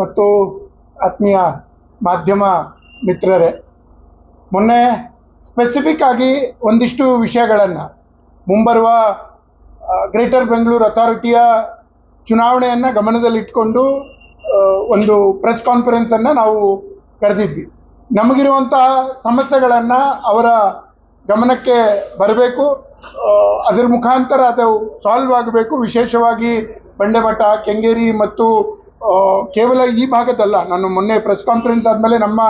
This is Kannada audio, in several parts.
ಮತ್ತು ಆತ್ಮೀಯ ಮಾಧ್ಯಮ ಮಿತ್ರರೇ, ಮೊನ್ನೆ ಸ್ಪೆಸಿಫಿಕ್ ಆಗಿ ಒಂದಿಷ್ಟು ವಿಷಯಗಳನ್ನು ಮುಂಬರುವ ಗ್ರೇಟರ್ ಬೆಂಗಳೂರು ಅಥಾರಿಟಿಯ ಚುನಾವಣೆಯನ್ನು ಗಮನದಲ್ಲಿಟ್ಕೊಂಡು ಒಂದು ಪ್ರೆಸ್ ಕಾನ್ಫರೆನ್ಸನ್ನು ನಾವು ಕರೆದಿದ್ವಿ. ನಮಗಿರುವಂತಹ ಸಮಸ್ಯೆಗಳನ್ನು ಅವರ ಗಮನಕ್ಕೆ ಬರಬೇಕು ಅದರ ಮುಖಾಂತರ ಅದು ಸಾಲ್ವ್ ಆಗಬೇಕು. ವಿಶೇಷವಾಗಿ ಬಂಡೆಮಠ, ಕೆಂಗೇರಿ ಮತ್ತು ಕೇವಲ ಈ ಭಾಗದಲ್ಲ, ನಾನು ಮೊನ್ನೆ ಪ್ರೆಸ್ ಕಾನ್ಫರೆನ್ಸ್ ಆದಮೇಲೆ ನಮ್ಮ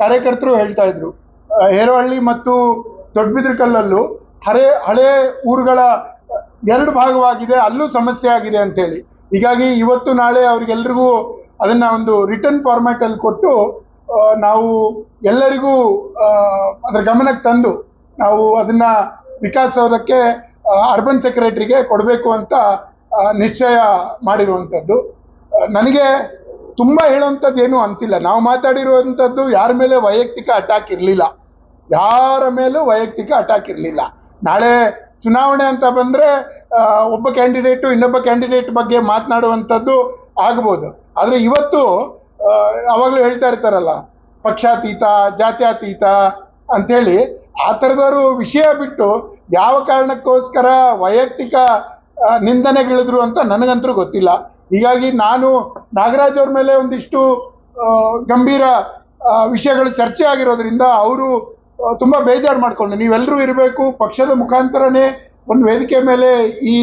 ಕಾರ್ಯಕರ್ತರು ಹೇಳ್ತಾ ಇದ್ರು. ಹೇರೋಹಳ್ಳಿ ಮತ್ತು ದೊಡ್ಡಬಿದ್ರಕಲ್ಲಲ್ಲೂ ಹಳೆ ಹಳೆ ಊರುಗಳ ಎರಡು ಭಾಗವಾಗಿದೆ, ಅಲ್ಲೂ ಸಮಸ್ಯೆ ಆಗಿದೆ ಅಂತೇಳಿ. ಹೀಗಾಗಿ ಇವತ್ತು ನಾಳೆ ಅವ್ರಿಗೆಲ್ರಿಗೂ ಅದನ್ನು ಒಂದು ರಿಟರ್ನ್ ಫಾರ್ಮ್ಯಾಟಲ್ಲಿ ಕೊಟ್ಟು ನಾವು ಎಲ್ಲರಿಗೂ ಅದರ ಗಮನಕ್ಕೆ ತಂದು ನಾವು ಅದನ್ನು ವಿಕಾಸೋದಕ್ಕೆ ಅರ್ಬನ್ ಸೆಕ್ರೆಟರಿಗೆ ಕೊಡಬೇಕು ಅಂತ ನಿಶ್ಚಯ ಮಾಡಿರುವಂಥದ್ದು. ನನಗೆ ತುಂಬ ಹೇಳುವಂಥದ್ದು ಏನೂ ಅನಿಸಿಲ್ಲ. ನಾವು ಮಾತಾಡಿರುವಂಥದ್ದು ಯಾರ ಮೇಲೆ ವೈಯಕ್ತಿಕ ಅಟ್ಯಾಕ್ ಇರಲಿಲ್ಲ. ಯಾರ ಮೇಲೂ ವೈಯಕ್ತಿಕ ಅಟ್ಯಾಕ್ ಇರಲಿಲ್ಲ. ನಾಳೆ ಚುನಾವಣೆ ಅಂತ ಬಂದರೆ ಒಬ್ಬ ಕ್ಯಾಂಡಿಡೇಟು ಇನ್ನೊಬ್ಬ ಕ್ಯಾಂಡಿಡೇಟ್ ಬಗ್ಗೆ ಮಾತನಾಡುವಂಥದ್ದು ಆಗ್ಬೋದು. ಆದರೆ ಇವತ್ತು ಅವಾಗಲೂ ಹೇಳ್ತಾ ಇರ್ತಾರಲ್ಲ, ಪಕ್ಷಾತೀತ, ಜಾತ್ಯಾತೀತ ಅಂಥೇಳಿ ಆ ಥರದವರು ವಿಷಯ ಬಿಟ್ಟು ಯಾವ ಕಾರಣಕ್ಕೋಸ್ಕರ ವೈಯಕ್ತಿಕ ನಿಂದನೆಗಿಳಿದ್ರು ಅಂತ ನನಗಂತೂ ಗೊತ್ತಿಲ್ಲ. ಹೀಗಾಗಿ ನಾನು ನಾಗರಾಜ್ ಅವ್ರ ಮೇಲೆ ಒಂದಿಷ್ಟು ಗಂಭೀರ ವಿಷಯಗಳು ಚರ್ಚೆ ಆಗಿರೋದ್ರಿಂದ ಅವರು ತುಂಬ ಬೇಜಾರು ಮಾಡಿಕೊಂಡು ನೀವೆಲ್ಲರೂ ಇರಬೇಕು, ಪಕ್ಷದ ಮುಖಾಂತರನೇ ಒಂದು ವೇದಿಕೆ ಮೇಲೆ ಈ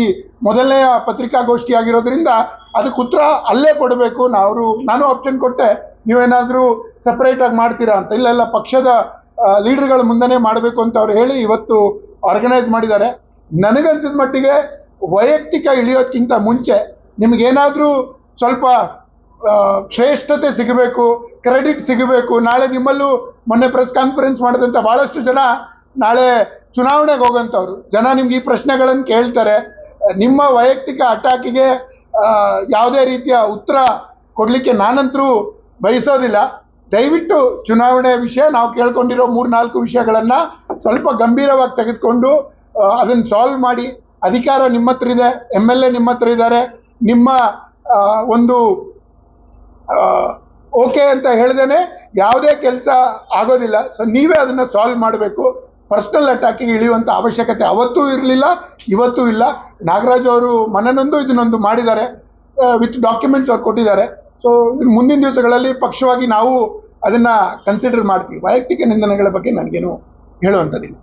ಮೊದಲನೆಯ ಪತ್ರಿಕಾಗೋಷ್ಠಿ ಆಗಿರೋದ್ರಿಂದ ಅದಕ್ಕೆ ಉತ್ತರ ಅಲ್ಲೇ ಕೊಡಬೇಕು. ಅವರು ನಾನು ಆಪ್ಷನ್ ಕೊಟ್ಟೆ, ನೀವೇನಾದರೂ ಸಪ್ರೇಟಾಗಿ ಮಾಡ್ತೀರಾ ಅಂತ. ಇಲ್ಲ ಪಕ್ಷದ ಲೀಡರ್ಗಳ ಮುಂದೆನೇ ಮಾಡಬೇಕು ಅಂತ ಅವ್ರು ಹೇಳಿ ಇವತ್ತು ಆರ್ಗನೈಸ್ ಮಾಡಿದ್ದಾರೆ. ನನಗನ್ಸಿದ ಮಟ್ಟಿಗೆ ವೈಯಕ್ತಿಕ ಇಳಿಯೋದಕ್ಕಿಂತ ಮುಂಚೆ ನಿಮಗೇನಾದರೂ ಸ್ವಲ್ಪ ಶ್ರೇಷ್ಠತೆ ಸಿಗಬೇಕು ಕ್ರೆಡಿಟ್ ಸಿಗಬೇಕು, ನಾಳೆ ನಿಮ್ಮಲ್ಲೂ ಮೊನ್ನೆ ಪ್ರೆಸ್ ಕಾನ್ಫರೆನ್ಸ್ ಮಾಡಿದಂಥ ಭಾಳಷ್ಟು ಜನ ನಾಳೆ ಚುನಾವಣೆಗೆ ಹೋಗೋಂಥವ್ರು ಜನ ನಿಮ್ಗೆ ಈ ಪ್ರಶ್ನೆಗಳನ್ನು ಕೇಳ್ತಾರೆ. ನಿಮ್ಮ ವೈಯಕ್ತಿಕ ಅಟ್ಯಾಕಿಗೆ ಯಾವುದೇ ರೀತಿಯ ಉತ್ತರ ಕೊಡಲಿಕ್ಕೆ ನಾನಂತರೂ ಬಯಸೋದಿಲ್ಲ. ದಯವಿಟ್ಟು ಚುನಾವಣೆ ವಿಷಯ ನಾವು ಕೇಳ್ಕೊಂಡಿರೋ ಮೂರು ನಾಲ್ಕು ವಿಷಯಗಳನ್ನು ಸ್ವಲ್ಪ ಗಂಭೀರವಾಗಿ ತೆಗೆದುಕೊಂಡು ಅದನ್ನು ಸಾಲ್ವ್ ಮಾಡಿ. ಅಧಿಕಾರ ನಿಮ್ಮ ಹತ್ರ ಇದೆ ಎಂ ಎಲ್ ಎ ನಿಮ್ಮ ಹತ್ರ ಇದ್ದಾರೆ ನಿಮ್ಮ ಒಂದು ಓಕೆ ಅಂತ ಹೇಳ್ದೇನೆ ಯಾವುದೇ ಕೆಲಸ ಆಗೋದಿಲ್ಲ. ಸೊ ನೀವೇ ಅದನ್ನು ಸಾಲ್ವ್ ಮಾಡಬೇಕು. ಪರ್ಸ್ನಲ್ ಅಟ್ಯಾಕಿಗೆ ಇಳಿಯುವಂಥ ಅವಶ್ಯಕತೆ ಅವತ್ತೂ ಇರಲಿಲ್ಲ, ಇವತ್ತೂ ಇಲ್ಲ. ನಾಗರಾಜ್ ಅವರು ಮನನೊಂದು ಇದನ್ನೊಂದು ಮಾಡಿದ್ದಾರೆ ವಿತ್ ಡಾಕ್ಯುಮೆಂಟ್ಸ್ ಅವ್ರು ಕೊಟ್ಟಿದ್ದಾರೆ. ಸೊ ಮುಂದಿನ ದಿವಸಗಳಲ್ಲಿ ಪಕ್ಷವಾಗಿ ನಾವು ಅದನ್ನು ಕನ್ಸಿಡರ್ ಮಾಡ್ತೀವಿ. ವೈಯಕ್ತಿಕ ನಿಂದನೆಗಳ ಬಗ್ಗೆ ನನಗೇನು ಹೇಳುವಂಥದ್ದಿಲ್ಲ.